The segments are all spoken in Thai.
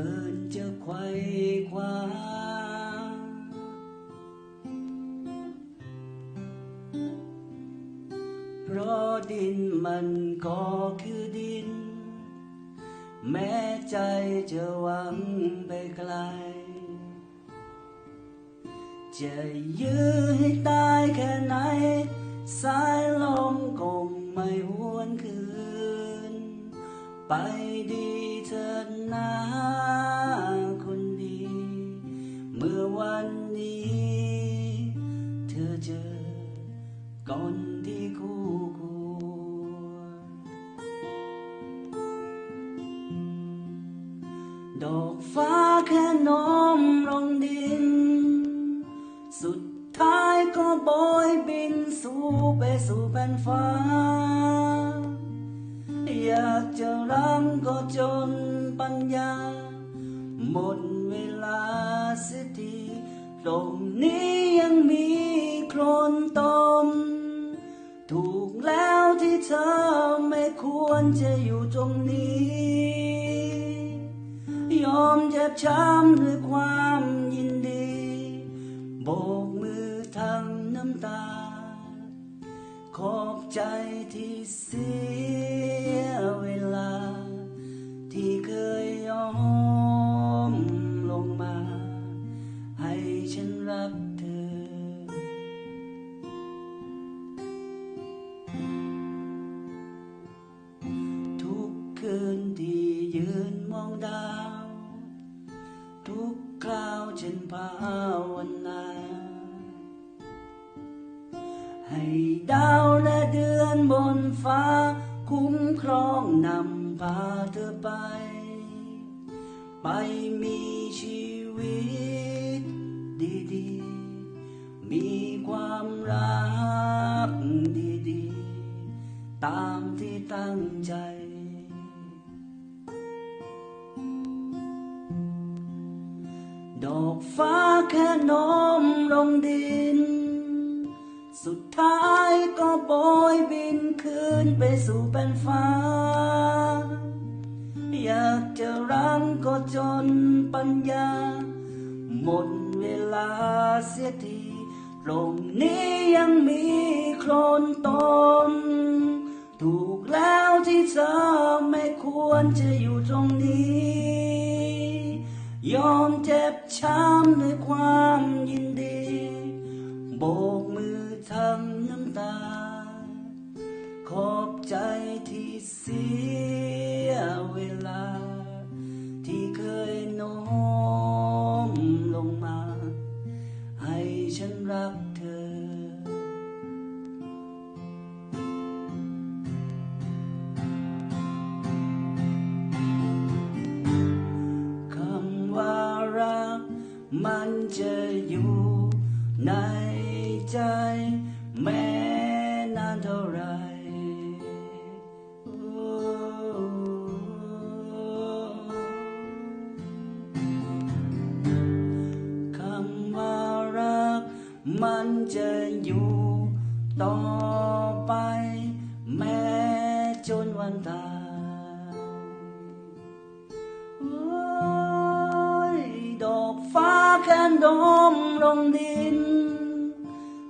เกินจะไขว้คว้าเพราะดินมันก็คือดิน แม้ใจจะหวังไปไกล จะยื้อให้ตายแค่ไหน สายลมคงไม่หวนคืน ไปดี เถิดนะคนดี เมื่อวันนี้ เธอเจอก่อนที่คู่ควรดอกฟ้าแค่น้อมลงดิน สุดท้ายก็โบยบินสู่ไปสู่แผ่นฟ้า อยากจะรังก็จนปัญญา หมดเวลาเสียทีตรงนี้ยังมีโคลนตม ถูกแล้วที่เธอไม่ควรจะอยู่ตรงนี้ ยอมเจ็บช้ำด้วยความยินดี โบกมือทางน้ำตา ขอบใจที่เสียเวลา ที่เคยยอมลงมา ให้ฉันรักเธอ ทุกคืนที่ยืนมองดาว ทุกคราวฉันภาวนา ดาวและเดือนบนฟ้า คุ้มครองนำพาเธอไป ไปมีชีวิตดีๆ มีความรักดีๆ ตามที่ตั้งใจดอกฟ้าแค่น้อมลงดิน ท้ายก็โบยบินคืนไปสู่แผ่นฟ้า อยากจะรังก็จนปัญญา หมดเวลาเสียทีตรงนี้ยังมีโคลนตมถูกแล้วที่เธอไม่ควรจะอยู่ตรงนี้ ยอมเจ็บช้ำด้วยความยินดี โบก ทำน้ำตา ขอบใจที่เสียเวลา ที่เคยโน้มลงมา ให้ฉันรักเธอ คำว่ารักมันจะอยู่ ในใจ แม้นานเท่าไรคำว่ารัก มันจะอยู่ต่อไป แม้ แค่ดมลงดิน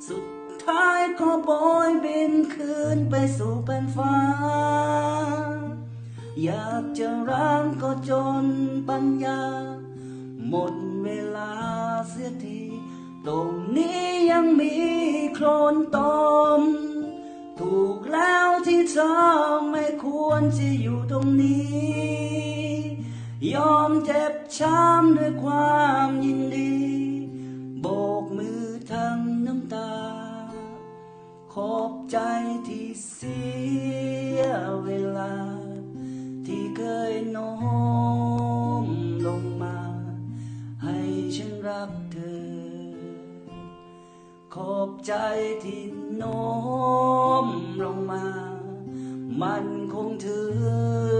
สุดท้ายก็โบยบินคืนไปสู่แผ่นฟ้า อยากจะรังก็จนปัญญา หมดเวลาเสียที ตรงนี้ยังมีโคลนตม ถูกแล้วที่เธอไม่ควรจะอยู่ตรงนี้ ยอมเจ็บช้ำด้วยความยินดี ขอบใจที่เสียเวลา ที่เคยโน้มลงมา ให้ฉันรักเธอ ขอบใจที่โน้มลงมา มันคงเธอ